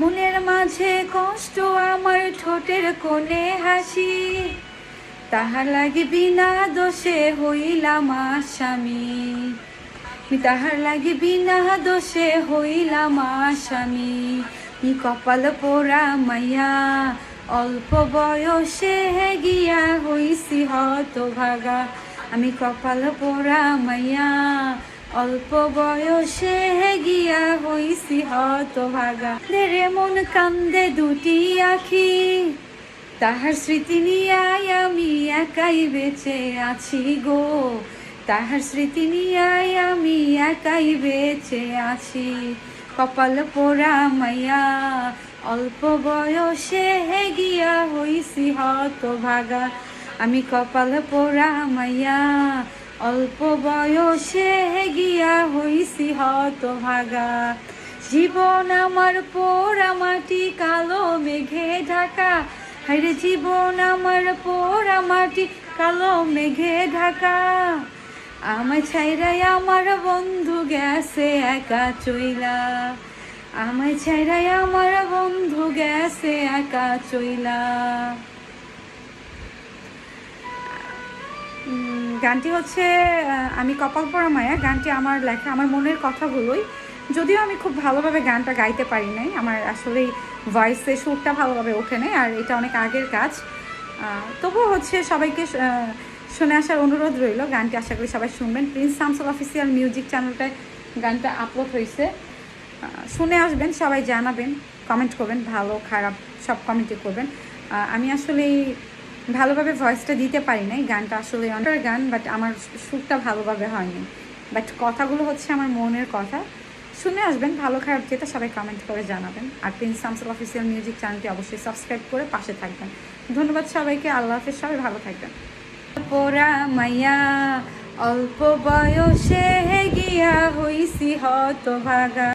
মনের মাঝে কষ্ট আমার ঠোঁটের কোণে হাসি। তাহার লাগি বিনা দোষে হইলাম আসামি। তাহার লাগি বিনা দোষে হইলাম আসামি। ই কপাল পোড়া মাইয়া, অল্প বয়সে গিয়া হইছি হত ভাগা আমি কপাল পোড়া মাইয়া অল্প বয়সে গিয়া হইছি হত ভাগা রে মন কান্দে দুটি আখি, তাহার স্মৃতি নিয়াই আমি একাই বেঁচে আছি গো। তাহার স্মৃতি নিয়াই আমি একাই বেঁচে আছি। কপাল পোড়া মাইয়া, অল্প বয়সে গিয়া হইছি হত ভাগা আমি কপাল পোড়া মাইয়া অল্প বয়সে গিয়া হইছি হত ভাগা জীবন আমার পোড়া মাটি, কালো মেঘে ঢাকা। হাইরে জীবন আমার পোড়া মাটি, কালো মেঘে ঢাকা। আমায় ছাইরাই আমার বন্ধু গেছে একা চইলা। আমায় ছাইরাই আমার বন্ধু গেছে একা চইলা। গানটি হচ্ছে আমি কপাল পরা মায়া। গানটি আমার লেখা, আমার মনের কথাগুলোই। যদিও আমি খুব ভালোভাবে গানটা গাইতে পারি নাই, আমার আসলেই ভয়েসে সুরটা ভালোভাবে ওঠে নাই, আর এটা অনেক আগের কাজ। তবুও হচ্ছে সবাইকে শুনে আসার অনুরোধ রইল। গানটি আশা করি সবাই শুনবেন। প্রিন্স শামসুল অফিসিয়াল মিউজিক চ্যানেলটায় গানটা আপলোড হয়েছে। শুনে আসবেন, সবাই জানাবেন কমেন্ট করবেন, ভালো, খারাপ, সব কমেন্টই করবেন। আমি আসলে ভালোভাবে ভয়েসটা দিতে পারি নাই। গানটা আসলে অনেক গান বাট আমার সুরটা ভালোভাবে হয়নি। বাট কথাগুলো হচ্ছে আমার মনের কথা। শুনে আসবেন, ভালো খারাপ যেটা, সবাই কমেন্ট করে জানাবেন। আর প্রিন্স শামসুল অফিসিয়াল মিউজিক চ্যানেলটি অবশ্যই সাবস্ক্রাইব করে পাশে থাকবেন। ধন্যবাদ সবাইকে, আল্লাহ হাফেজ, সবাই ভালো থাকবেন। পোড়া মাইয়া, অল্প বয়সে গিয়া হইছি হত ভাগা